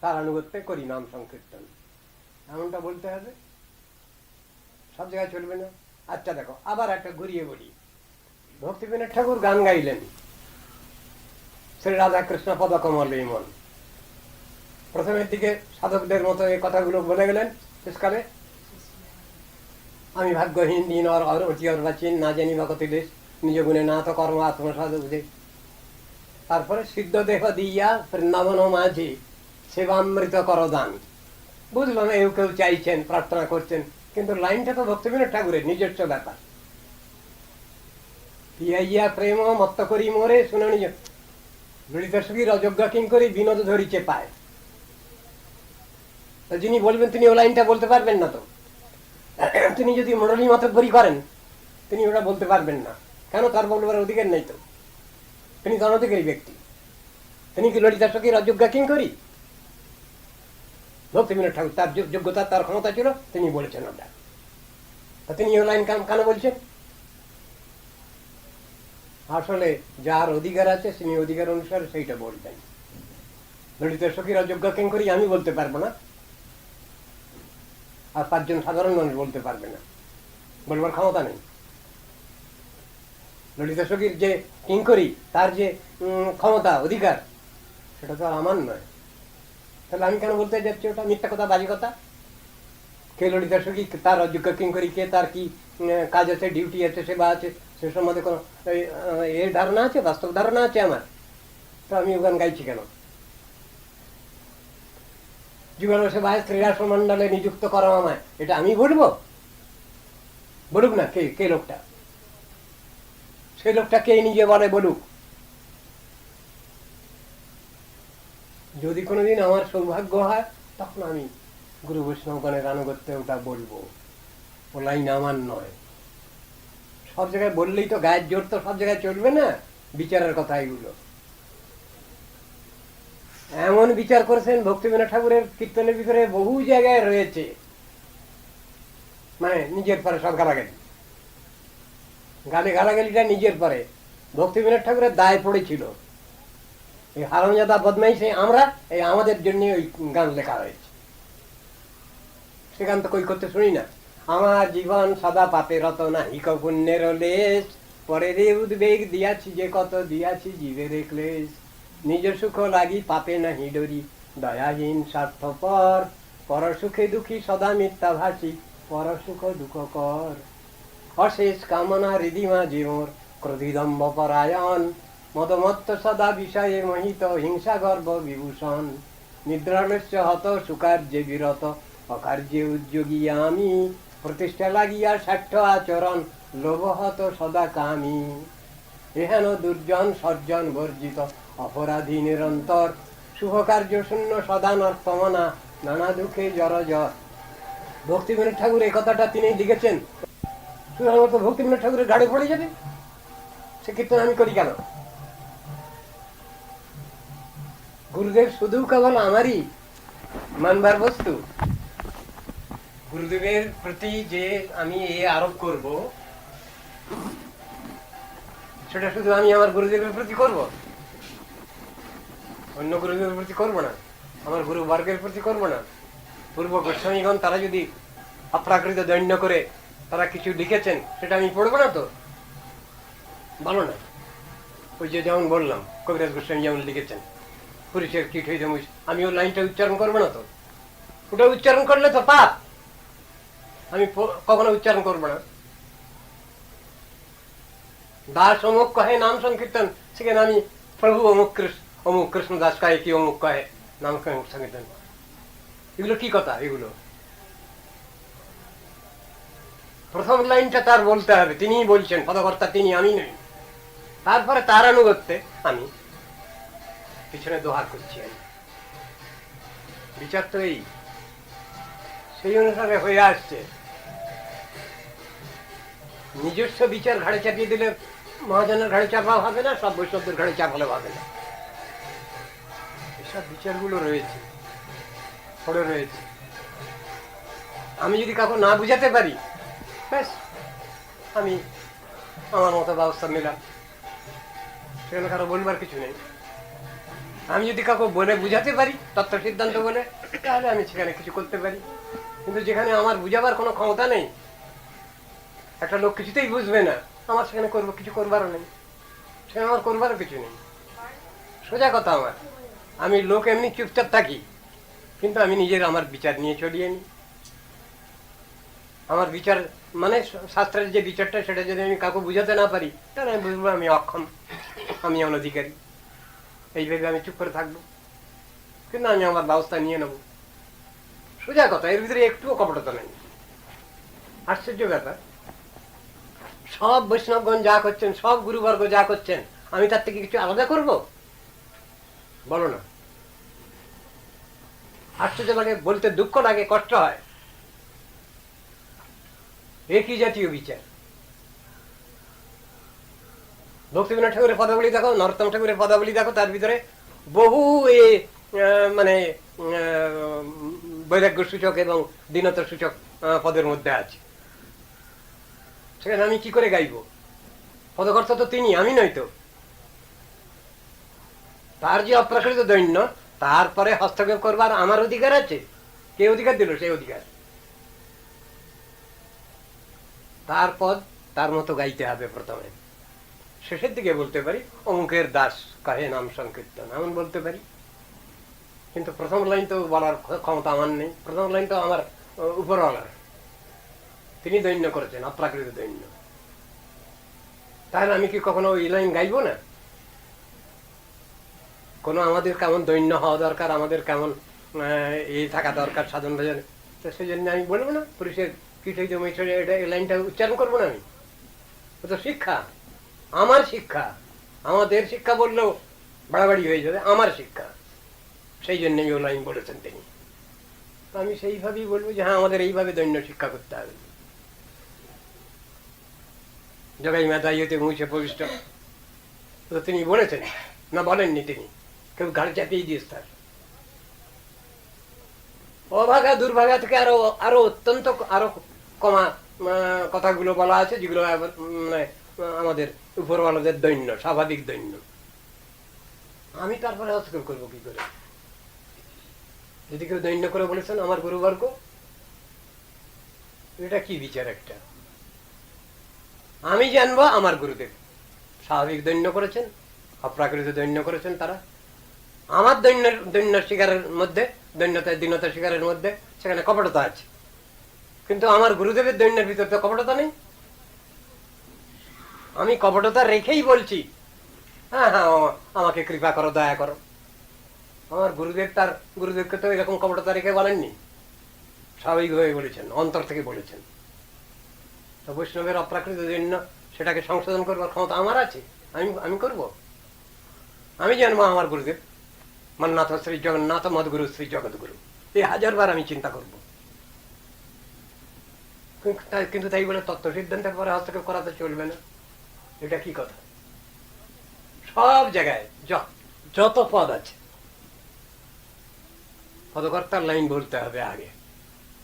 তার আনুগত্যে করি নাম সংকীর্তন। এমনটা বলতে হবে। সব জায়গায় চলবে না। আচ্ছা দেখো, আবার একটা ঘুরিয়ে বলি। ভক্তিবিনোদ ঠাকুর গান গাইলেন। শ্রী রাধাকৃষ্ণ পদকমল মন প্রথমের দিকে সাধকদের মতো এই কথাগুলো বলে গেলেন। শেষকালে, আমি ভাগ্যহীন দিন অর না জানি বা কতি দেশ, নিজ গুণে না তো কর্ম আত্মসাধ বুঝে। তারপরে সিদ্ধ দেহ দিয়া বৃন্দাবন মাঝি সেবামৃত করদান বুঝলো না, এও কেউ চাইছেন, প্রার্থনা করছেন, কিন্তু লাইনটা তো ভক্তিবিনোদ ঠাকুরের, নিজস্ব ব্যাপার। পিয়াইয়া প্রেম মত্ত করি মোরে, শুনে নিজ সুখীর অযোগ্য কিং করি, বিনোদ ধরিছে পায়। তো যিনি বলবেন, তিনি ও লাইনটা বলতে পারবেন না তো। তিনি যদি মন্ডলী মতব্বরি করেন, তিনি ওটা বলতে পারবেন না। কেন? তার বলবার অধিকার নেই তো। তিনি তো অনধিকারী ব্যক্তি। তিনি কি ললিতা সখীর অযোগ্য কিং করি? ঠাকুর, তার যোগ্যতা, তার ক্ষমতা ছিল, তিনি বলেছেন ওটা। তা তিনি কেন বলছেন? আসলে যার অধিকার আছে তিনি অধিকার অনুসারে সেইটা ললিত সখীর অযোগ্য কেন করি আমি বলতে পারব না। আর পাঁচজন সাধারণ মানুষ বলতে পারবে না। বলবার ক্ষমতা নেই। ললিত সখীর যে কিঙ্করি তার যে ক্ষমতা, অধিকার, সেটা তো আমার নয়। তাহলে আমি কেন বলতে যাচ্ছি ওটা? মিথ্যা কথা, বাজে কথা। কে ললিত সখী তার অযোগ্য কিঙ্করি কে, তার কি কাজ আছে ডিউটি আছে, সেবা আছে, সে সম্বন্ধে কোনো এর ধারণা আছে, বাস্তব ধারণা আছে আমার? তো আমি ওখান গাইছি কেন? জীবন সেবায় ক্রীড়া মন্ডলে নিযুক্ত করো আমায়, এটা আমি বলব? বলুক না কে কে লোকটা? সেই লোকটা কে নিজে বলে বলুক? যদি কোনোদিন আমার সৌভাগ্য হয়, তখন আমি গুরু বৈষ্ণবগণের আনুগত্যে ওটা বলব। ও লাইন আমার নয়। সব জায়গায় বললেই তো গায়ের জোর তো সব জায়গায় চলবে না, বিচারের কথা এগুলো। এমন বিচার করেছেন ভক্তিবিনোদ ঠাকুরের কীর্তনের ভিতরে বহু জায়গায় রয়েছে। মানে নিজের পরে সব গালাগালি। গানে গালাগালিটা নিজের পরে। ভক্তিবিনোদ ঠাকুরের দায় পড়েছিল। এই হারামজাদা বদমাইশে আমরা এই আমাদের জন্য ওই গান লেখা হয়েছে সে গান তো কই করতে শুনি না। আমার জীবন সদা পাপে রত নাহিক পুণ্যের লেশ। পরে রে উদ্বেগ দিয়াছি যে কত দিয়াছি জীবের ক্লেশ। নিজ সুখ লাগি পাপে নাহি ডরি, দয়াহীন স্বার্থপর। পর সুখে দুঃখী সদা মিথ্যা ভাসি, পর সুখ দুঃখ কর। অশেষ কামনা হৃদিমা জীবর ক্রোধিদম্ব, পরায়ণ। মদমত্ত সদা বিষয়ে মোহিত হিংসা গর্ব বিভূষণ। নিদ্রালস্য হত সুকার্যে বিরত। অকার্যে উদ্যোগী আমি। প্রতিষ্ঠা লাগিয়া স্বার্থ আচরণ লোভহত সদা কামি এহেন দুর্জন সজ্জন বর্জিত। অপরাধী নিরন্তর। শুভ কার্য শূন্য সদা নর্তমনা নানা দুঃখে জর ভক্তিবিনোদ ঠাকুর, এই কথাটা তিনি লিখেছেন। শুধুমাত্র ভক্তিবিনোদ ঠাকুরের ঘাড়ে পড়ে যাবে। সে কীর্তন আমি করি কেন? গুরুদেব শুধু কেবল আমারই মানবার বস্তু। গুরুদেবের প্রতি যে আমি এ আরোপ করব, সেটা শুধু আমি আমার গুরুদেবের প্রতি করব? অন্য গুরুদেবের প্রতি করব না। আমার গুরু বর্গের প্রতি করব না। পূর্ব গোস্বামীগণ তারা যদি অপ্রাকৃত দৈন্য করে তারা কিছু লিখেছেন, সেটা আমি পড়ব না তো? ভালো না। ওই যে যেমন বললাম, কবিরাজ গোস্বামী যেমন লিখেছেন। পুলিশের কিট হয়ে যেমন আমি ওই লাইনটা উচ্চারণ করব না তো। ওটা উচ্চারণ করলে তো পাপ। আমি কখনো উচ্চারণ করব না। দাস অমুক কহে, নাম সংকীর্তন। সেখানে আমি প্রভু অমুক কৃষ্ণ অমুক কৃষ্ণ দাস কহে কি অমুক কহে, নাম সংকীর্তন। এগুলো কি কথা? এগুলো। প্রথম লাইনটা তার বলতে হবে। তিনিই বলছেন, পদকর্তা তিনি, আমি নই। তারপরে তার আনুগত্যে আমি পিছনে দোহার করছি আমি। বিচার তো এই। সেই অনুসারে হয়ে আসছে। নিজস্ব বিচার ঘাড়ে চাপিয়ে দিলে মহাজনের ঘাড়ে চাপাও হবে না, সব বৈষ্ণবদের ঘাড়ে চাপালেও হবে না। এসব বিচারগুলো রয়েছে। পড়ে রয়েছে। আমি যদি কাউকে না বুঝাতে পারি, ব্যাস, আমি আমার মতো ব্যবস্থা নিলাম। সেখানে কারও বলবার কিছু নেই। আমি যদি কাউকে বলে বুঝাতে পারি তত্ত্ব সিদ্ধান্ত বলে তাহলে আমি সেখানে কিছু করতে পারি। কিন্তু যেখানে আমার বুঝাবার কোনো ক্ষমতা নেই, একটা লোক কিছুতেই বুঝবে না, আমার সেখানে করব, কিছু করবারও নেই। সেখানে আমার করবারও কিছু নেই। সোজা কথা আমার, আমি লোক এমনি চুপচাপ থাকি, কিন্তু আমি নিজের আমার বিচার নিয়ে চলিয়ে নিই আমার বিচার মানে শাস্ত্রের যে বিচারটা, সেটা যদি আমি কাউকে বুঝাতে না পারি, তাহলে আমি বুঝব আমি অক্ষম, আমি অনধিকারী। এইভাবে আমি চুপ করে থাকব কিন্তু আমি আমার ব্যবস্থা নিয়ে নেব সোজা কথা এর ভিতরে একটুও কপটতা নেই আশ্চর্য ব্যাপার সব বৈষ্ণবগণ যা করছেন সব গুরুবর্গ যা করছেন আমি তার থেকে কিছু আলাদা করব বলো না আশ্চর্য লাগে বলতে দুঃখ লাগে কষ্ট হয় একই জাতীয় বিচার ভক্তিবিনোদ ঠাকুরের পদাবলী দেখো, নরোত্তম ঠাকুরের পদাবলী দেখো, তার ভিতরে বহু এ মানে বৈরাগ্য সূচক এবং দীনতা সূচক পদের মধ্যে আছে। সেখানে আমি কি করে গাইব? পদকর্তা তো তিনি, আমি নই তো। তার যে অপ্রাকৃত দৈন্য, তারপরে হস্তক্ষেপ করবার আমার অধিকার আছে। কে অধিকার দিল? সেই অধিকার। তারপর তার মতো গাইতে হবে প্রথমে। শেষের দিকে বলতে পারি অঙ্কের দাস কাহে নাম সংকীর্তন, এমন বলতে পারি। কিন্তু প্রথম লাইন তো বলার ক্ষমতা আমার নেই, প্রথম লাইন তো আমার উপরওয়ালার। তিনি দৈন্য করেছেন, অপ্রাকৃত দৈন্য। তাহলে আমি কি কখনো ওই লাইন গাইবো না? কোনো আমাদের কেমন দৈন্য হওয়া দরকার, আমাদের কেমন এই থাকা দরকার সাধন ভজন? তো সেই জন্য আমি বলব না, পুরুষের কি সেই জমি এটা, এই লাইনটা উচ্চারণ করব না আমি। তো শিক্ষা। আমার শিক্ষা। আমাদের শিক্ষা বললেও বাড়াবাড়ি হয়ে যাবে আমার শিক্ষা। সেই জন্য আমি ও লাইন বলেছেন তিনি। আমি সেইভাবেই বলব যে হ্যাঁ আমাদের এইভাবে দৈন্য শিক্ষা করতে হবে। জগাই মাতা ইয়েতে মুছে প্রবিষ্ট। তো তিনি বলেছেন না বলেননি তিনি। কেউ ঘাড়ে চাপিয়ে দিয়েছে তার। অভাগা দুর্ভাগা থেকে আরও আরও অত্যন্ত আরও কমা কথাগুলো বলা আছে যেগুলো মানে, আমাদের উপরওয়ালাদের দৈন্য, স্বাভাবিক দৈন্য। আমি তারপরে হস্তক্ষেপ করব কি করে? যদি কেউ দৈন্য করে বলেছেন, আমার গুরুবর্গ, এটা কি বিচার একটা? আমি জানব আমার গুরুদেব। স্বাভাবিক দৈন্য করেছেন, অপ্রাকৃত দৈন্য করেছেন তারা। আমার দৈন্য দৈন্য শিকারের মধ্যে, দৈন্যতা, দীনতা শিকারের মধ্যে সেখানে কপটতা আছে। কিন্তু আমার গুরুদেবের দৈন্যের ভিতর তো কপটতা নেই। আমি কপটতা রেখেই বলছি। হ্যাঁ হ্যাঁ আমাকে কৃপা করো, দয়া করো। আমার গুরুদেব তার, গুরুদেবকে তো এরকম কপটতা রেখে বলেননি। স্বাভাবিকভাবে বলেছেন, অন্তর থেকে বলেছেন। তো বৈষ্ণবের অপ্রাকৃত দৈন্য সেটাকে সংশোধন করবার ক্ষমতা আমার আছে। আমি আমি করব। আমি জানব আমার গুরুদেব। মান্নাথ শ্রী জগন্নাথ, মদগুরু শ্রী জগৎগুরু এই হাজারবার আমি চিন্তা করব। কিন্তু তাই বলে তত্ত্ব সিদ্ধান্তের পরে হস্তক্ষেপ করা তো চলবে না। এটা কি কথা? সব জায়গায় যত পদ আছে, পদকর্তার লাইন বলতে হবে আগে।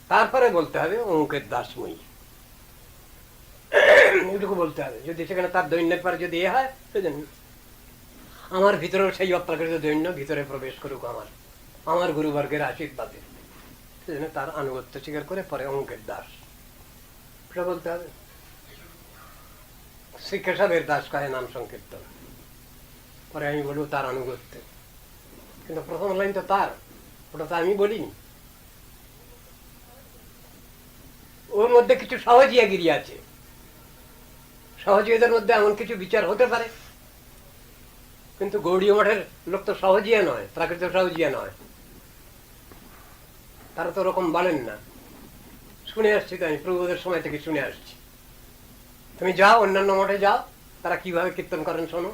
তারপরে বলতে হবে অঙ্কের দাসময়ী। এইটুকু বলতে হবে। যদি সেখানে তার দৈন্যের পরে যদি এ হয় সেজন্য আমার ভিতরেও সেই অপ্রাকৃত দৈন্য ভিতরে প্রবেশ করুক আমার। আমার গুরুবর্গের আশীর্বাদে। সেজন্য তার আনুগত্য স্বীকার করে পরে অঙ্কের দাস। সেটা বলতে হবে। শ্রী কেশবের দাস কাহে নাম সংকীর্তন। পরে আমি বলব তার আনুগত্যে। কিন্তু প্রথম লাইন তো তার, ওটা তো আমি বলিনি। ওর মধ্যে কিছু সহজিয়াগিরি আছে। সহজীয়দের মধ্যে এমন কিছু বিচার হতে পারে। কিন্তু গৌড়ীয় মঠের লোক তো সহজিয়া নয়, প্রাকৃত সহজিয়া নয়। তারা তো ওরকম বলেন না। শুনে আসছি তো আমি, প্রভুদের সময় থেকে শুনে আসছি। তুমি যাও, অন্যান্য মঠে যাও। তারা কীভাবে কীর্তন করেন শোনো।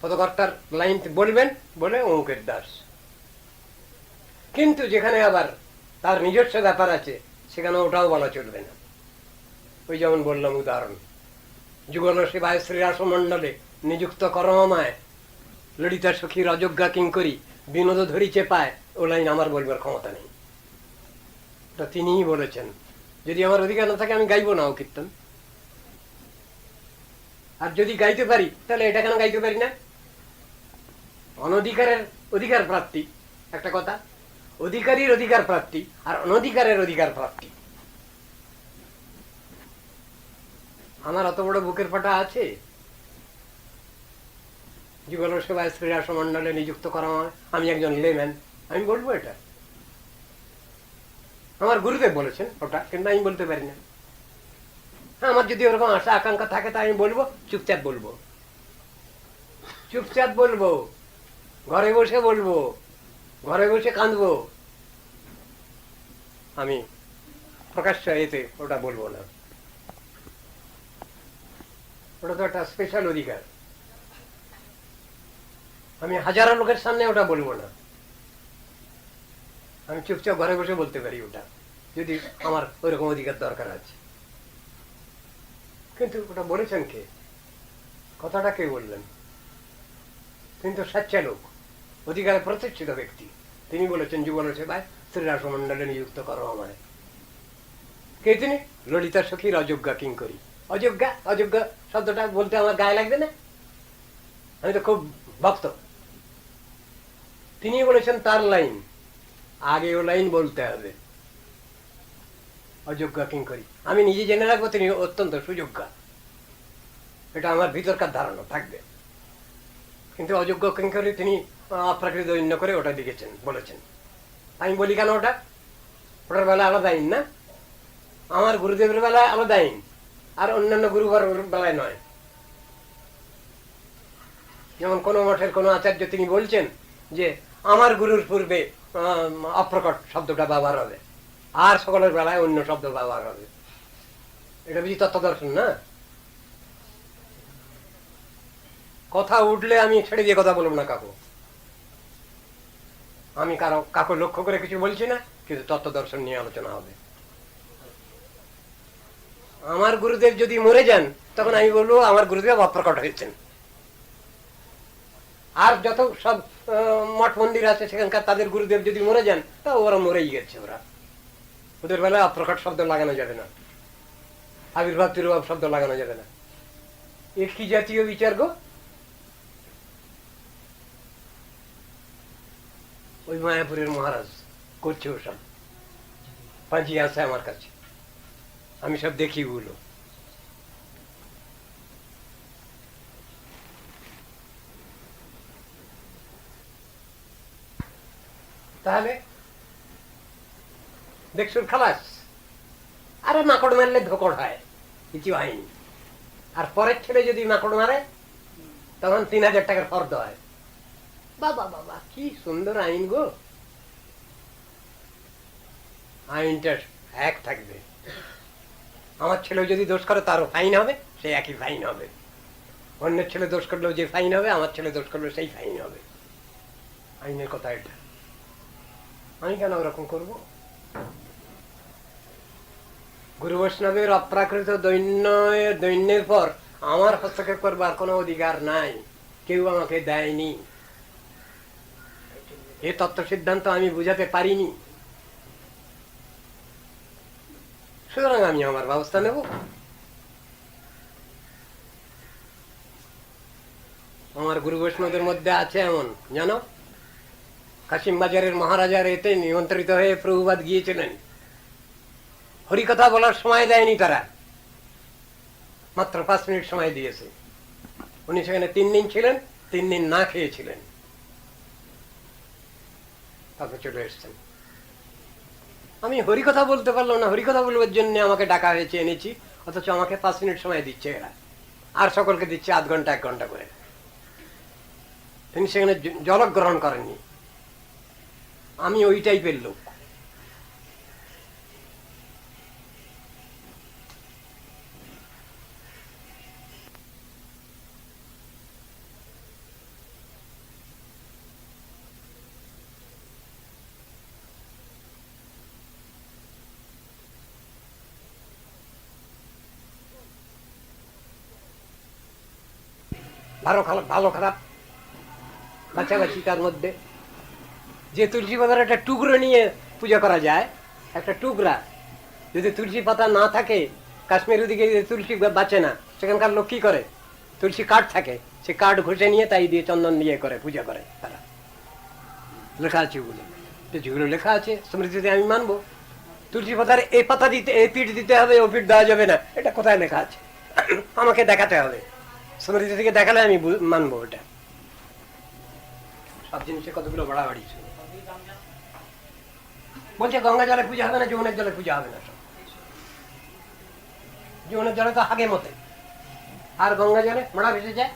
পদকর্তার লাইন বলবেন বলে অঙ্কের দাস। কিন্তু যেখানে আবার তার নিজস্ব ব্যাপার আছে, সেখানে ওটাও বলা চলবে না। ওই যেমন বললাম উদাহরণ। যুগল শিবায় শ্রীরাস মণ্ডলে নিযুক্ত করমায়, ললিতা অযোগ্যা কিং করি বিনোদ ধরি চেপায় ও লাইন আমার বলবার ক্ষমতা নেই। ওটা তিনিই বলেছেন। যদি আমার অধিকার না থাকে, আমি গাইবো না ও কীর্তন আর যদি গাইতে পারি, তাহলে এটা কেন গাইতে পারি না? অনধিকারের অধিকার প্রাপ্তি, একটা কথা। অধিকারীর অধিকার প্রাপ্তি আর অনধিকারের অধিকার প্রাপ্তি। আমার অত বড় বুকের ফাটা আছে? যুগল সেবায় শ্রীরাস সমন্ডলে নিযুক্ত করা আমি একজন লেম্যান আমি বলব এটা। আমার গুরুদেব বলেছেন ওটা, কিন্তু আমি বলতে পারি না। হ্যাঁ আমার যদি ওরকম আশা, আকাঙ্ক্ষা থাকে, তা আমি বলব, চুপচাপ বলব। চুপচাপ বলব। ঘরে বসে বলব। ঘরে বসে কাঁদবো। আমি প্রকাশ্য এতে ওটা বলব না। ওটা তো একটা স্পেশাল অধিকার। আমি হাজারো লোকের সামনে ওটা বলব না। আমি চুপচাপ ঘরে বসে বলতে পারি ওটা, যদি আমার ওইরকম অধিকার দরকার আছে। কিন্তু ওটা বলেছেন কে? কথাটা কে বললেন? কিন্তু সাচ্চা লোক অধিকারে প্রতিষ্ঠিত ব্যক্তি। তিনি বলেছেন যুবন সেবায় শ্রীরাসমণ্ডলে নিযুক্ত করো আমায়। কে তিনি? ললিতা সখীর অযোগ্যা কিং করি। অযোগ্যা অযোগ্যা শব্দটা বলতে আমার গায়ে লাগবে না? আমি তো খুব ভক্ত। তিনি বলেছেন, তার লাইন। আগে ও লাইন বলতে হবে। অযোগ্যা কিঙ্করি আমি নিজে জেনে রাখব তিনি অত্যন্ত সুযোগ্যা। এটা আমার ভিতরকার ধারণা, থাকবে। কিন্তু অযোগ্য কিঙ্করি তিনি অপ্রাকৃত অন্য করে ওটা লিখেছেন বলেছেন। আমি বলি কেন ওটা? ওটার বেলা আলাদা আইন না? আমার গুরুদেবের বেলায় আলাদা আইন, আর অন্যান্য গুরুবার বেলায় নয়। যেমন কোনো মঠের কোন আচার্য তিনি বলছেন যে, আমার গুরুর পূর্বে অপ্রকট শব্দটা ব্যবহার হবে। আর সকলের বেলায় অন্য শব্দ ব্যবহার হবে। এটা বুঝি তত্ত্ব দর্শন না? কথা উঠলে আমি ছেড়ে দিয়ে কথা বলব না কাকু। আমি কারও, কাকু লক্ষ্য করে কিছু বলছি না, কিন্তু তত্ত্ব দর্শন নিয়ে আলোচনা হবে। আমার গুরুদেব যদি মরে যান, তখন আমি বলব, আমার গুরুদেব অপ্রকট হয়েছেন। আর যত সব মঠ মন্দির আছে সেখানকার তাদের গুরুদেব যদি মরে যান, তা ওরা মরেই গেছে ওরা। ওদের বেলায় অপ্রকট শব্দ লাগানো যাবে না। আবির্ভাব, তিরুভাব শব্দ লাগানো যাবে না। এ কি জাতীয় বিচার গো? ওই মায়াপুরের মহারাজ করছে ওসব। পাঁচি আছে আমার কাছে। আমি সব দেখি ওগুলো। তাহলে? দেখছুন খালাস। আরে মাকড় মারলে ধোকড় হয় কিছু হয়নি। আর পরের ছেলে যদি মাকড় মারে তখন তিন হাজার টাকার ফর্দ হয়। বাবা বাবা। কি সুন্দর আইন গো। আইনটা এক থাকবে। আমার ছেলে যদি দোষ করে তারও ফাইন হবে সে একই ফাইন হবে। অন্যের ছেলে দোষ করলেও যে ফাইন হবে আমার ছেলে দোষ করলেও সেই ফাইন হবে। আইনের কথা এটা। আমি কেন ওরকম করব? গুরু বৈষ্ণবের অপ্রাকৃত দৈন্য দৈন্যের পর আমার হস্তক্ষেপ করবার কোনো অধিকার নাই। কেউ আমাকে দেয়নি। এ তত্ত্ব সিদ্ধান্ত আমি বুঝাতে পারিনি। সুতরাং আমি আমার ব্যবস্থা নেব। আমার গুরু বৈষ্ণবের মধ্যে আছে এমন, জানো? কাশিম বাজারের মহারাজার এতে নিমন্ত্রিত হয়ে প্রভুবাদ গিয়েছিলেন। হরিকথা বলার সময় দেয়নি তারা। মাত্র পাঁচ মিনিট সময় দিয়েছে। উনি সেখানে তিন দিন ছিলেন, তিন দিন না খেয়েছিলেন। তারপর চলে এসছেন। আমি হরিকথা বলতে পারলাম না, হরিকথা বলবার জন্য আমাকে ডাকা হয়েছে, এনেছি। অথচ আমাকে পাঁচ মিনিট সময় দিচ্ছে এরা। আর সকলকে দিচ্ছে আধ ঘণ্টা, এক ঘণ্টা করে। তিনি সেখানে জ- জলগ্রহণ করেননি। আমি ওই টাইপের লোক ভালো খারাপ ভালো খারাপ। বাছাবাছি তার মধ্যে। যে তুলসী পাতার একটা টুকরো নিয়ে পূজা করা যায়, একটা টুকরা। যদি তুলসী পাতা না থাকে কাশ্মীর ওদিকে তুলসী বাঁচে না, সেখানকার লোক কি করে? তুলসী কাঠ থাকে, সে কাঠ ঘষে নিয়ে তাই দিয়ে চন্দন দিয়ে করে, পূজা করে তারা। লেখা আছে ওগুলো। যেগুলো লেখা আছে স্মৃতিতে আমি মানবো, তুলসী পাতার এই পাতা দিতে, এই পিঠ দিতে হবে, ও পিঠ দেওয়া যাবে না, এটা কোথায় লেখা আছে? আমাকে দেখাতে হবে। স্মৃতি থেকে দেখালে আমি মানবো ওটা। সব জিনিসে কতগুলো বাড়াবাড়ি ছিল। বলছে, গঙ্গা জলে পূজা হবে না, যমুনের জলে পূজা হবে না সব। যমুনের জলে তো হাগে মতে। আর গঙ্গা জলে মোড়া ভেসে যায়।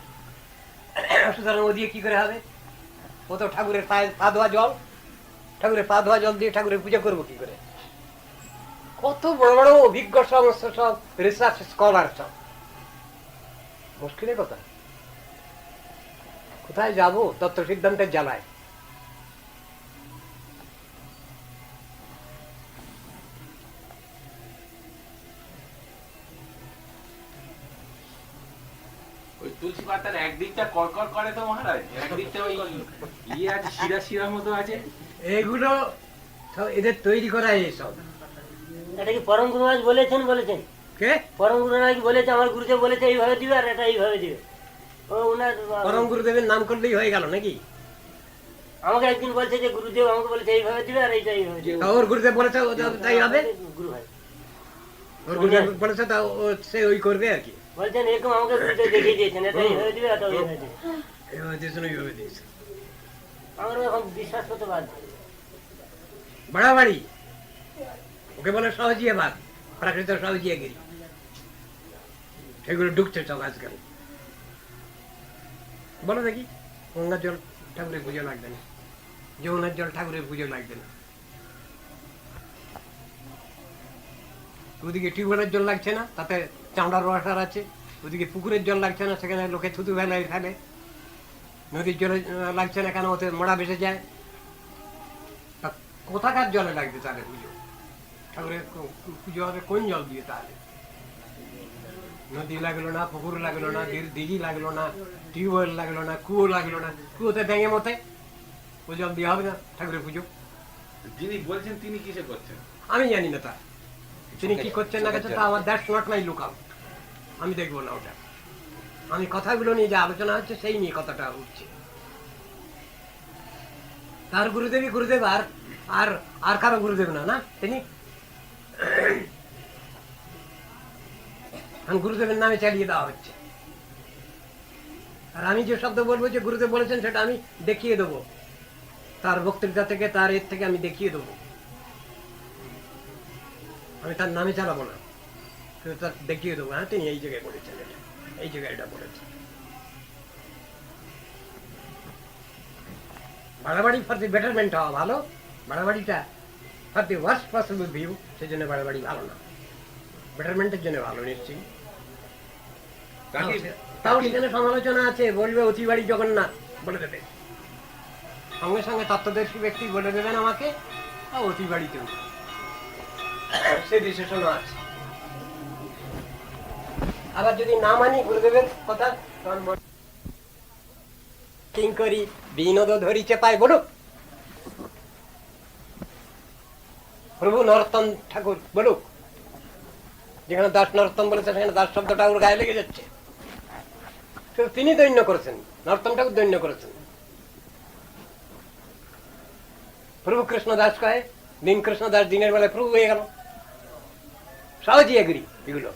সুতরাং ও দিয়ে কি করে হবে? ও তো ঠাকুরের পায়ে পা ধোয়া জল। ঠাকুরের পা ধোয়া জল দিয়ে ঠাকুরের পূজা করব কি করে? কত বড় বড় অভিজ্ঞ সমস্ত সব রিসার্চ স্কলার সব। মুশকিলের কথা। কোথায় যাব? তত্ত্ব সিদ্ধান্তের জ্বালায়। তুলসী পাতার একদিকটা কড়কড় করে তো মহারাজ একদিকটা ওই ইয়ে আছে শিরা শিরা মতো আছে। এগুলো সব এদের তৈরি করা এইসব এটা কি পরম গুরু মহারাজ বলেছেন বলেছেন? কে? পরম গুরু মহারাজ বলেছে আমার গুরুদেব বলেছে এইভাবে দিবে আর এটা এইভাবে দিবে। ও উনার পরম গুরুদেবের নাম করলেই হয়ে গেল নাকি? আমাকে একদিন বলছে যে গুরুদেব আমাকে বলেছে এইভাবে দিবে আর এইটা এইভাবে দিবে। ওর গুরুদেব বলেছে তাই হবে? গুরু ভাই ওর গুরুদেব বলেছে তা ও সে ওই করবে আর কি। বলছেন এরকম আমাকে গুরুদেব দেখিয়ে দিয়েছেন এটা এইভাবে দিবে এটা ওইভাবে দিবে। এভাবে দিয়েছে ওইভাবে দিয়েছে আমার এখন বিশ্বাস করতে বাধ্য। বাড়াবাড়ি। ওকে বলে সহজিয়ে ভাগ প্রাকৃত সহজিয়ে গিরি। সেগুলো ঢুকছে সব আজকাল। বলো দেখি গঙ্গার জল ঠাকুরের পুজো লাগবে না। যমুনার জল ঠাকুরের পুজো লাগবে না। ওদিকে টিউবওয়েলের জল লাগছে না তাতে চামড়ার ওয়াটার আছে ওদিকে পুকুরের জল লাগছে না সেখানে লোকে থুতু ফেলে ফেলে নদীর জলে লাগছে না কেন ওতে মোড়া ভেসে যায়। তা কোথাকার জলে লাগবে তাহলে পুজো? ঠাকুরের পুজো হবে কোন জল দিয়ে তাহলে? নদী লাগল না পুকুর লাগল না দিঘি লাগল না টিউবওয়েল লাগল না কুয়ো লাগল না। কুয়োতে ভেঙে মতে ও জল দিয়ে হবে না ঠাকুরের পুজো। যিনি বলছেন তিনি কিসে করছেন? আমি জানি না তা তিনি কি করছেন না করছেন তা আমার দ্যাটস নট মাই লুক আউট। আমি দেখব না ওটা। আমি কথাগুলো নিয়ে যে আলোচনা হচ্ছে, সেই নিয়ে কথাটা উঠছে। তার গুরুদেবই গুরুদেব আর আর আর কারও গুরুদেব না না? তিনি? গুরুদেবের নামে চালিয়ে দেওয়া হচ্ছে। আর আমি যে শব্দ বলব, যে গুরুদেব বলেছেন, সেটা আমি দেখিয়ে দেবো। তার বক্তৃতা থেকে, তার এর থেকে আমি দেখিয়ে দেবো। আমি তার নামে চালাবো না। তার দেখিয়ে দেবো হ্যাঁ তিনি এই জায়গায় বলেছেন এই জায়গায় এটা বলেছেন বাড়াবাড়ি ফর দি বেটারমেন্ট হওয়া ভালো বাড়াবাড়িটা for the worst possible view সেজন্য বাড়াবাড়ি ভালো না বেটারমেন্টের জন্য ভালো নিশ্চয়ই তাও সেখানে সমালোচনা আছে বলবে অতিবাড়ি জগন্নাথ বলে দেবে সঙ্গে সঙ্গে তত্ত্বদর্শী ব্যক্তি বলে দেবেন আমাকে আর অতিবাড়িতেও সে বিশেষণও আছে আবার যদি না মানি গুরুদেবের কথা তখন বল- কিঙ্করি বিনোদ ধরিছে পায় বলুক। প্রভু নরোত্তম ঠাকুর বলুক। যেখানে দাস নরোত্তম বলেছে, সেখানে দাস শব্দটা ওর গায়ে লেগে যাচ্ছে। তো তিনি দৈন্য করেছেন, নরোত্তম ঠাকুর দৈন্য করেছেন। প্রভু কৃষ্ণ দাস কয়ে দিন কৃষ্ণ দাস দিনের বেলায় প্রভু হয়ে গেল। সহজই এগ্রি এগুলো।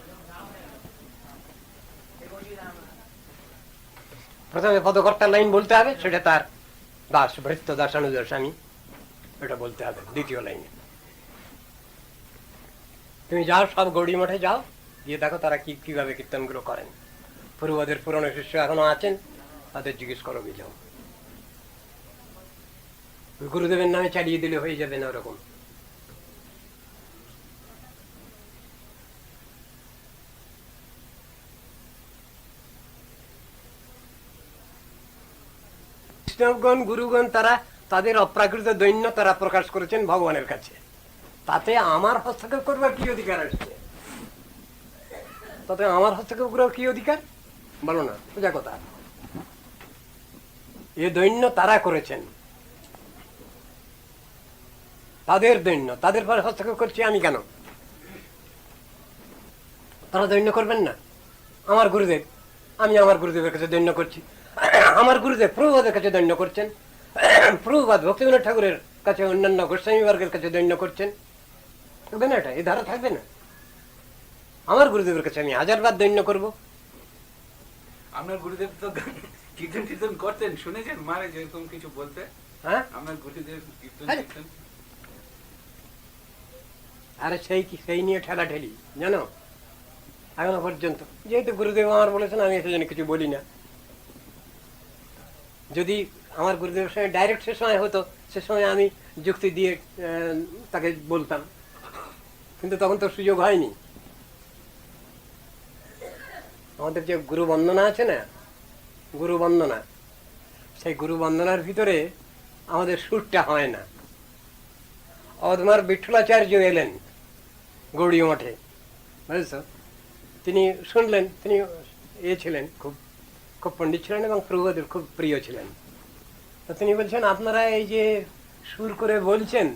প্রথমে পদকর্তার লাইন বলতে হবে, সেটা তার দাস, ভৃত্য দাস অনুদাস আমি এটা বলতে হবে, দ্বিতীয় লাইনে। তুমি যাও, সব গৌড়ি মঠে যাও, গিয়ে দেখো তারা কি, কীভাবে কীর্তন কীর্তনগুলো করেন। পূর্বদের পুরনো শিষ্য এখনও আছেন, তাদের জিজ্ঞেস করো যাও। গুরুদেবের নামে চালিয়ে দিলে হয়ে যাবে না ওরকম। বৈষ্ণবগণ, গুরুগণ তারা তাদের অপ্রাকৃত দৈন্য তারা প্রকাশ করেছেন ভগবানের কাছে। তাতে আমার হস্তক্ষেপ করবার কি অধিকার আসছে তাতে আমার হস্তক্ষেপ করার কি অধিকার? বলো না, সোজা কথা। এ দৈন্য তারা করেছেন। তাদের দৈন্য, তাদের পরে হস্তক্ষেপ করছি আমি কেন? তারা দৈন্য করবেন না? আমার গুরুদেব, আমি আমার গুরুদেবের কাছে দৈন্য করছি। আমার গুরুদেব প্রভুবাদের কাছে দৈন্য করছেন। প্রভুবাদ ভক্তিবিনোদ ঠাকুরের কাছে অন্যান্য গোস্বামী বর্গের কাছে দৈন্য করছেন। থাকবে না এটা? এই ধারা থাকবে না? আমার গুরুদেবের কাছে আমি হাজারবার দৈন্য করব। আপনার গুরুদেব তো কীর্তন কীর্তন করতেন শুনেছেন? মারে যেরকম কিছু বলতে। হ্যাঁ? আপনার গুরুদেব কীর্তন। কীর্তন আরে সেই কি সেই নিয়ে ঠেলা ঠেলি জানো? এখনও পর্যন্ত। যেহেতু গুরুদেব আমার বলেছেন আমি সেজন্য কিছু বলি না। যদি আমার গুরুদেবের সঙ্গে ডাইরেক্ট সে সময় হতো, সে সময় আমি যুক্তি দিয়ে তাকে বলতাম। কিন্তু তখন তো সুযোগ হয়নি। আমাদের যে গুরু বন্দনা আছে না, গুরু বন্দনা, সেই গুরু বন্দনার ভিতরে আমাদের সুরটা হয় না। অদমার বিঠলাচার্য এলেন গৌড়ীয় মঠে, বুঝেছ? তিনি শুনলেন, তিনি এ ছিলেন খুব খুব পণ্ডিত ছিলেন এবং প্রভুদের খুব প্রিয় ছিলেন। তো তিনি বলছেন, আপনারা এই যে সুর করে বলছেন,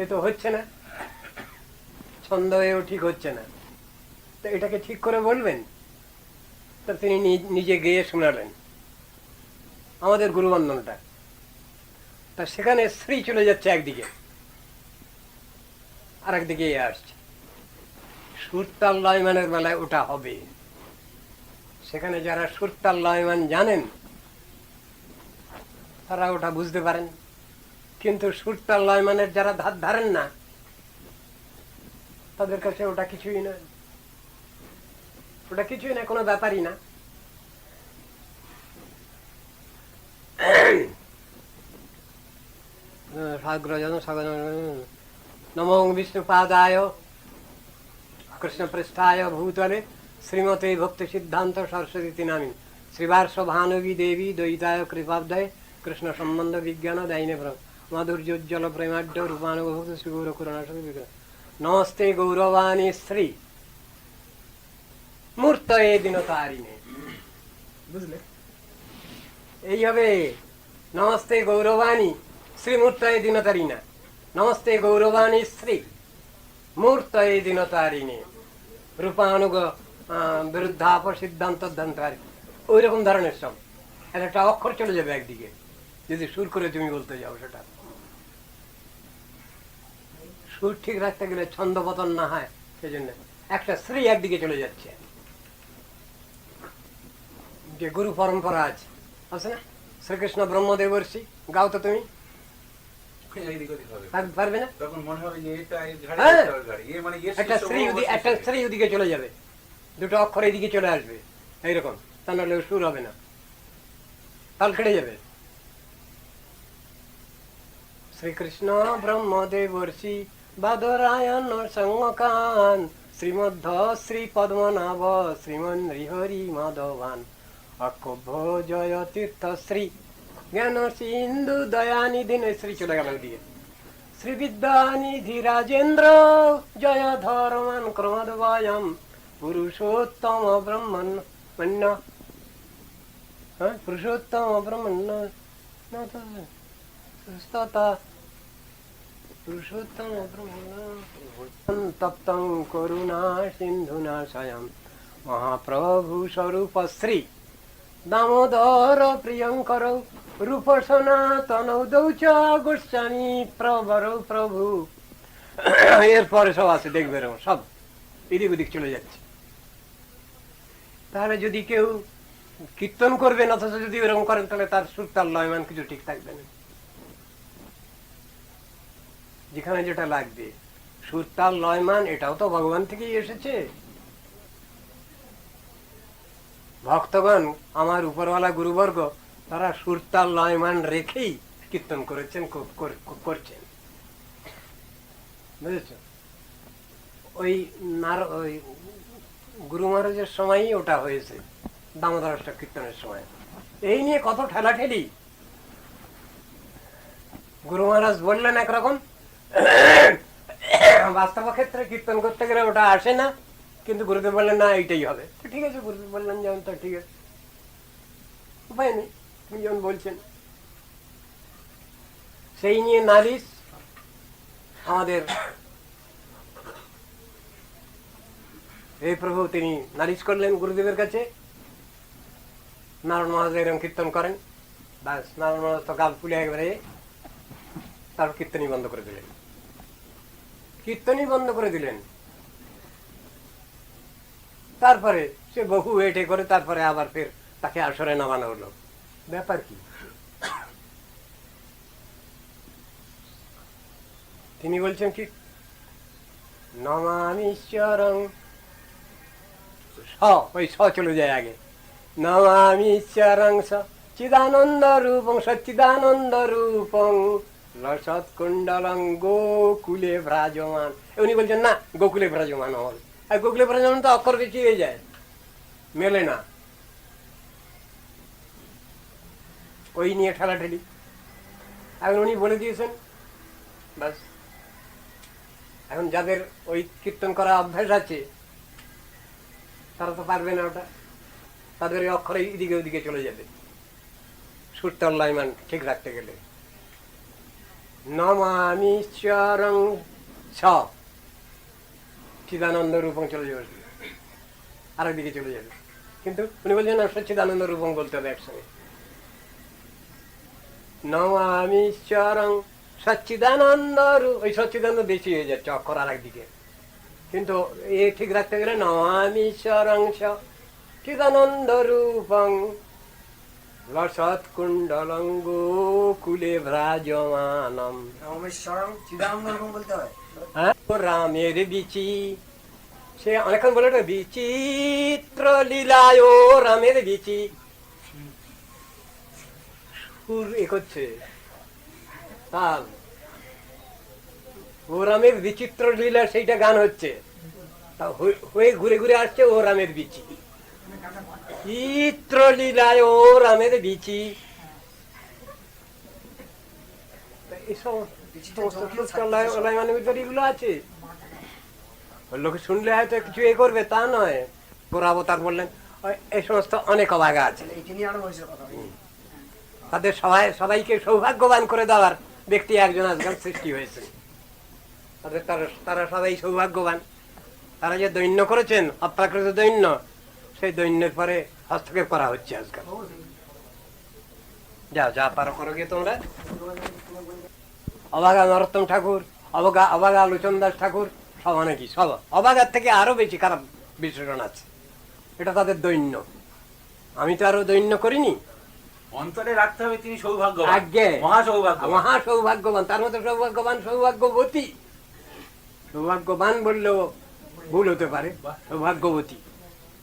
এ তো হচ্ছে না। ছন্দ এও ঠিক হচ্ছে না। তো এটাকে ঠিক করে বলবেন? তো তিনি নিজে গেয়ে শোনালেন, আমাদের গুরুবন্ধনটা তা সেখানে স্ত্রী চলে যাচ্ছে একদিকে। আর একদিকে আসছে। সুরতাল লয়মানের বেলায় ওটা হবে। সেখানে যারা সুরতাল লয়মান জানেন, তারা ওটা বুঝতে পারেন। কিন্তু সুরতাল লয়মানের যারা ধার ধারেন না, তাদের কাছে ওটা কিছুই নয়। ওটা কিছুই না কোনো ব্যাপারই না। সাগ্রজন সাগর নমো বিষ্ণুপাদায়, কৃষ্ণপৃষ্ঠায়, ভূতলে শ্রীমতে ভক্তি সিদ্ধান্ত সরস্বতী নামী শ্রীবার্ষ ভানবী দেবী দ্বৈতায় কৃপাব্দয় কৃষ্ণ সম্বন্ধ বিজ্ঞান দাইনে মাধুর্যোজ্জ্বল প্রেমাঢ্য রূপানুভক্ত শ্রী গৌর। করুণা নমস্তে গৌরবাণী শ্রী। মূর্ত এ দিন তারিণে। বুঝলে? এই হবে নমস্তে গৌরবাণী শ্রীমূর্তয়ে দিনতারিণা নমস্তে গৌরবাণী শ্রী। মূর্তয়ে দিনতারিণী রূপানুগ আহ, বিরুদ্ধাপ সিদ্ধান্ত ধান্তারি ওই রকম ধরনের সব। একটা অক্ষর চলে যাবে একদিকে। যদি সুর করে তুমি বলতে যাও সেটা। সুর ঠিক রাখতে গেলে ছন্দ পতন না হয় সেজন্য একটা শ্রী একদিকে চলে যাচ্ছে। যে গুরু পরম্পরা আছে। আছে না? শ্রীকৃষ্ণ ব্রহ্মদেবর্ষি গাও তো তুমি? পারবে না? হ্যাঁ। মানে একটা স্ত্রী একটা স্ত্রী ওদিকে চলে যাবে। দুটো অক্ষর এদিকে চলে আসবে। এইরকম তা নাহলে সুর হবে না। তাল কেটে যাবে। শ্রীকৃষ্ণ ব্রহ্মদেবর্ষি বাদরায়ণ সঙ্গকান, শ্রীমধ্য শ্রী পদ্মনাভ, শ্রীমন হরি মাধবান। অক্ষোভ জয় তীর্থ শ্রী জ্ঞান সিন্ধু দয়ানিধি শ্রী চলে গেল দিয়ে শ্রী বিদ্যানিধি রাজেন্দ্র জয় ধর্মান ক্রমদ্বয়ম পুরুষোত্তম পুরুষোত্তম ব্রহ্মণ্য স্ততা পুরুষোত্তম ব্রহ্মণ তপ্তং করুণা সিন্ধুনা স্বয়ং মহাপ্রভু দামোদর প্রিয়ঙ্কর রূপ সনাতন দৌচ গোস্বামী প্রবর প্রভু এরপরে সব আছে, দেখবে সব। এদিক ওদিক চলে যাচ্ছে। তাহলে যদি কেউ কীর্তন করবেন অথচ যদি এরকম করেন, তাহলে তার সুর তার লয়মান কিছু ঠিক থাকবে না। যেখানে যেটা লাগবে। সুর তাল লয়মান, এটাও তো ভগবান থেকেই এসেছে। ভক্তগণ, আমার উপরওয়ালা গুরুবর্গ, তারা সুরতাল লয়মান রেখেই কীর্তন করেছেন কর- কর- করছেন। বুঝেছ? ওই গুরু মহারাজের সময়ই ওটা হয়েছে, দামোদর কীর্তনের সময়। এই নিয়ে কত ঠেলাঠেলি। গুরু মহারাজ বললেন একরকম, বাস্তব ক্ষেত্রে কীর্তন করতে গেলে ওটা আসে না, কিন্তু গুরুদেব বললেন, না, এইটাই হবে। ঠিক আছে, গুরুদেব বললেন যেমন তো, ঠিক আছে। উপায় নেই তুমি যেমন বলছেন। সেই নিয়ে নালিশ আমাদের এই প্রভু, তিনি নালিশ করলেন গুরুদেবের কাছে। নারায়ণ মহারাজ এরকম কীর্তন করেন। ব্যাস নারায়ণ মহারাজ তো গাল ফুলে একবারে তারপর কীর্তনই বন্ধ করে দিলেন। কীর্তনই বন্ধ করে দিলেন। তারপরে সে বহু ওয়েটে করে, তারপরে আবার ফের তাকে আসরে নামানো হলো। ব্যাপার কি? তিনি বলছেন কি নমামিশ্বরং ওই স চলে যায় আগে। নমামিশ্বরং স চিদানন্দ রূপং, সচ্চিদানন্দ রূপং লসৎ কুণ্ডলং গোকুলে ভ্রাজমান। উনি বলছেন, না, গোকুলে ভ্রাজমান হল। আর গোকুলে ভ্রাজমান তো অক্ষর বেশি হয়ে যায়। মেলে না। ওই নিয়ে ঠেলাঠেলি। এখন উনি বলে দিয়েছেন, বাস, এখন যাদের ওই কীর্তন করা অভ্যাস আছে তারা তো পারবে না ওটা। তাদের অক্ষরে এদিকে ওদিকে চলে যাবে। সুরতল লাইমান ঠিক রাখতে গেলে। নমামিশ্বরং স চিদানন্দ রূপং চলে যাবে। আরেক দিকে চলে যাবে। কিন্তু উনি বলছেন না সচ্চিদানন্দ রূপং বলতে হবে একসঙ্গে। নমামিশ্বরং সচ্চিদানন্দ রূপ ওই সচ্চিদানন্দ বেশি হয়ে যাচ্ছে অক্ষর আর একদিকে কিন্তু এ ঠিক রাখতে গেলে নমামিশ্বরং চিদানন্দ রূপং লসৎ কুণ্ডলং গোকুলে ভ্রাজমানম হ্যাঁ। রামের বিচি সে অনেকক্ষণ বলে বিচিত্র লীলায় ও রামের বিচি। সুর এ করছে। তাল। ও রামের বিচিত্র লীলা সেইটা গান হচ্ছে। তা হয়ে- ঘুরে ঘুরে আসছে ও রামের বিচি। চিত্র লীলায় ও রামের বিচি আছে। লোকে শুনলে হয়তো কিছু এ করবে তা নয়। গোরাবতার বললেন এই সমস্ত অনেক অভাগা আছে। তাদের সবাই সবাইকে সৌভাগ্যবান করে দেওয়ার ব্যক্তি একজন আজকাল সৃষ্টি হয়েছে। তারা তারা সবাই সৌভাগ্যবান। তারা যে দৈন্য করেছেন অপ্রাকৃত দৈন্য সেই দৈন্যের পরে হস্তক্ষেপ করা হচ্ছে আজকাল। যা যা পারো করো গিয়ে তোমরা। অবাগা নরোত্তম ঠাকুর অবগা অবাগা লোচন দাস ঠাকুর সব অনেকই সব। অবাগার থেকে আরও বেশি খারাপ বিশ্লেষণ আছে। এটা তাদের দৈন্য। আমি তো আরও দৈন্য করিনি। অন্তরে রাখতে হবে তিনি সৌভাগ্যবান। আজ্ঞে। মহা সৌভাগ্যবান। মহা সৌভাগ্যবান তার মতো সৌভাগ্যবান সৌভাগ্যবতী। সৌভাগ্যবান বললেও ভুল হতে পারে, সৌভাগ্যবতী।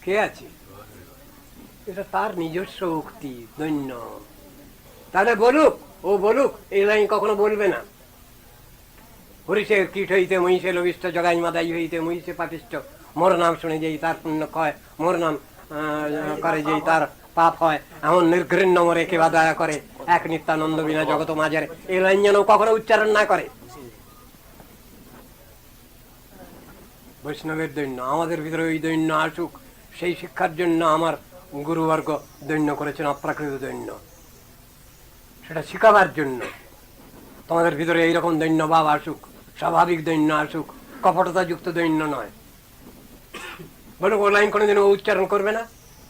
কে আছে? এটা তার নিজস্ব উক্তি, দৈন্য। তাহলে বলুক, ও বলুক, এই লাইন কখনো বলবে না। হরিষে কীট হইতে মহিষে লবিষ্ট জগাই মাদাই হইতে মহিষে পাপিষ্ট মোর নাম শুনে যেই তার পুণ্য ক্ষয়, মোর নাম করে যেই তার পাপ হয়, এমন নির্ঘৃণ্য মরে কেবা দয়া করে। এক নিত্যানন্দ বিনা জগত মাঝের এই লাইন যেন কখনো উচ্চারণ না করে। বৈষ্ণবের দৈন্য, আমাদের ভিতরে ওই দৈন্য আসুক, সেই শিক্ষার জন্য আমার গুরুবর্গ দৈন্য করেছেন অপ্রাকৃত দৈন্য। সেটা শিখাবার জন্য। তোমাদের ভিতরে এইরকম দৈন্য ভাব আসুক, স্বাভাবিক দৈন্য আসুক, কপটতাযুক্ত দৈন্য নয়। বলো ও লাইন কোনোদিন ও উচ্চারণ করবে না?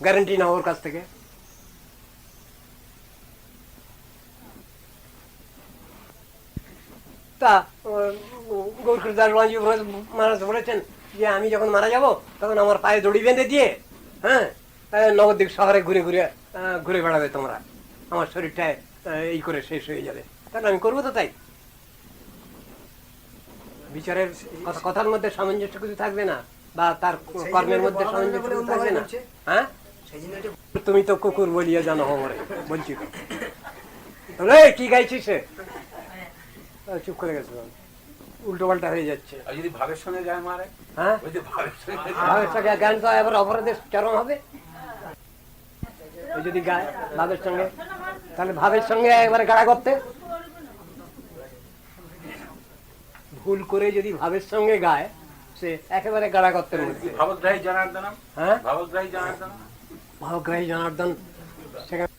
গ্যারেন্টি না ওর কাছ থেকে। তা গৌরদাস মহারাজ বলেছেন যে আমি যখন মারা যাব তখন আমার পায়ে দড়ি বেঁধে দিয়ে হ্যাঁ নবদ্বীপ শহরে ঘুরে ঘুরে ঘুরে বেড়াবে তোমরা। আমার শরীরটা এই করে শেষ হয়ে যাবে। তাহলে আমি করব তো তাই? বিচারের কথার মধ্যে সামঞ্জস্য কিছু থাকবে না? বা তার কর্মের মধ্যে সামঞ্জস্য কিছু থাকবে না? হ্যাঁ? তুমি তো কুকুর বলিয়া জানো হমরে বলছি তো কি গাইছিস সে চুপ করে গেছে। উল্টো পাল্টা হয়ে যাচ্ছে। আর যদি ভাবের সঙ্গে গায়ে মারে? হ্যাঁ? ওই যে ভাবের সঙ্গে ভাবের সঙ্গে গান এবার অপরাধের চরম হবে। ওই যদি গায় ভাবের সঙ্গে তাহলে ভাবের সঙ্গে একবারে গাড়া করতে। ভুল করে যদি ভাবের সঙ্গে গায় সে একেবারে গাড়া করতে ভাবগ্রাহী জনার্দনম? হ্যাঁ? ভাবগ্রাহী জনার্দনম? ভাবগ্রাহী জনার্দন সেখানে